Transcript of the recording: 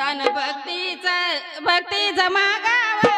दान भक्तीचं भक्तीच मागावा.